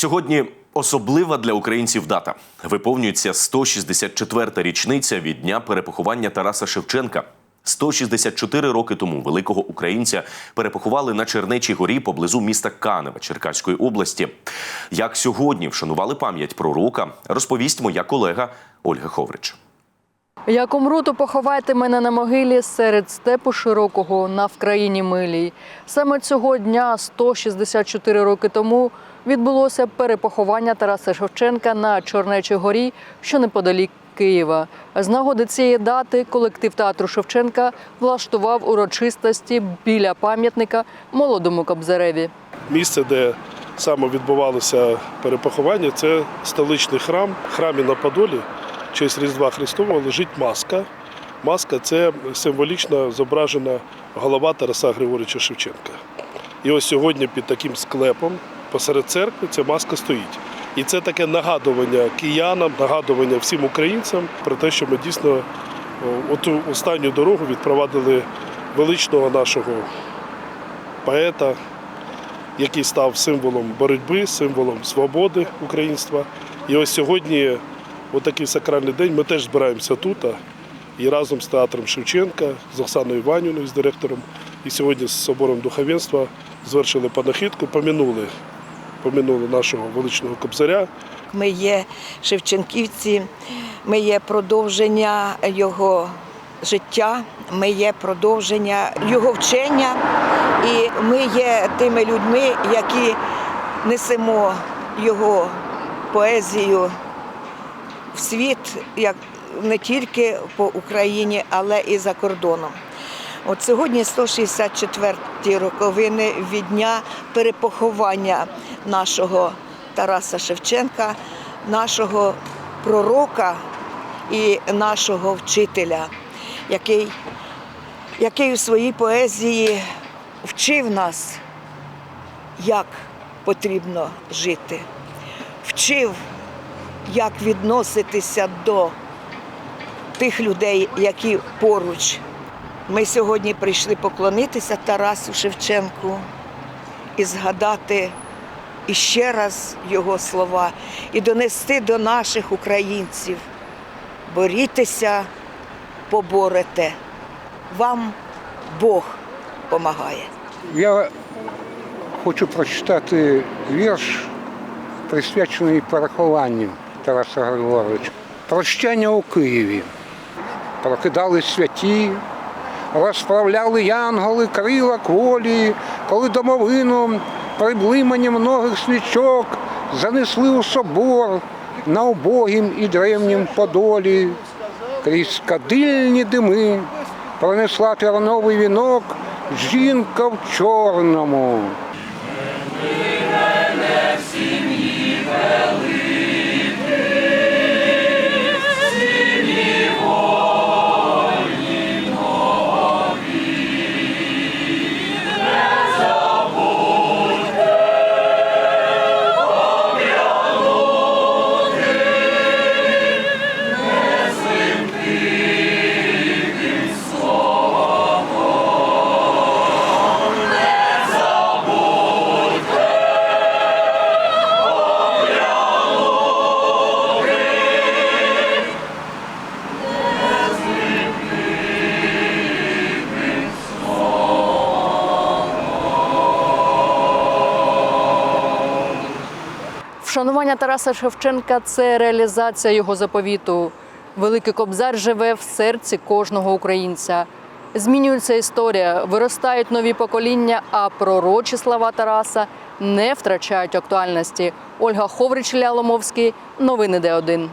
Сьогодні особлива для українців дата. Виповнюється 164-та річниця від дня перепоховання Тараса Шевченка. 164 роки тому великого українця перепоховали на Чернечій горі поблизу міста Канева Черкаської області. Як сьогодні вшанували пам'ять пророка, розповість моя колега Ольга Ховрич. Як умру, поховайте мене на могилі серед степу широкого на Вкраїні милій. Саме цього дня, 164 роки тому, відбулося перепоховання Тараса Шевченка на Чорнечій горі, що неподалік Києва. З нагоди цієї дати колектив театру Шевченка влаштував урочистості біля пам'ятника молодому Кобзареві. Місце, де саме відбувалося перепоховання, це столичний храм. В храмі на Подолі, в честь Різдва Христового, лежить маска. Маска це символічно зображена голова Тараса Григоровича Шевченка. І ось сьогодні під таким склепом посеред церкви ця маска стоїть. І це таке нагадування киянам, нагадування всім українцям про те, що ми дійсно оту останню дорогу відпровадили величного нашого поета, який став символом боротьби, символом свободи українства. І ось сьогодні, у такий сакральний день, ми теж збираємося тут. І разом з театром Шевченка, з Оксаною Іванівною, з директором, і сьогодні з собором духовенства звершили панахідку, помінули, помінули нашого величного кобзаря. Ми є Шевченківці, ми є продовження його життя, ми є продовження його вчення, і ми є тими людьми, які несемо його поезію в світ, як не тільки по Україні, але і за кордоном. От сьогодні 164-ті роковини від дня перепоховання нашого Тараса Шевченка, нашого пророка і нашого вчителя, який, який у своїй поезії вчив нас, як потрібно жити, вчив, як відноситися до тих людей, які поруч. Ми сьогодні прийшли поклонитися Тарасу Шевченку і згадати іще раз його слова і донести до наших українців. Борітеся, поборете. Вам Бог помагає. Я хочу прочитати вірш, присвячений перехованню Тараса Григоровича. Прощання у Києві. Прокидались святі, розправляли янголи крила кволі, коли домовину при блиманні многих свічок занесли у собор на убогім і древнім подолі. Крізь кадильні дими пронесла терновий вінок жінка в чорному. Вшанування Тараса Шевченка це реалізація його заповіту. Великий Кобзар живе в серці кожного українця. Змінюється історія, виростають нові покоління, а пророчі слова Тараса не втрачають актуальності. Ольга Ховрич Ляломовський. Новини Д1.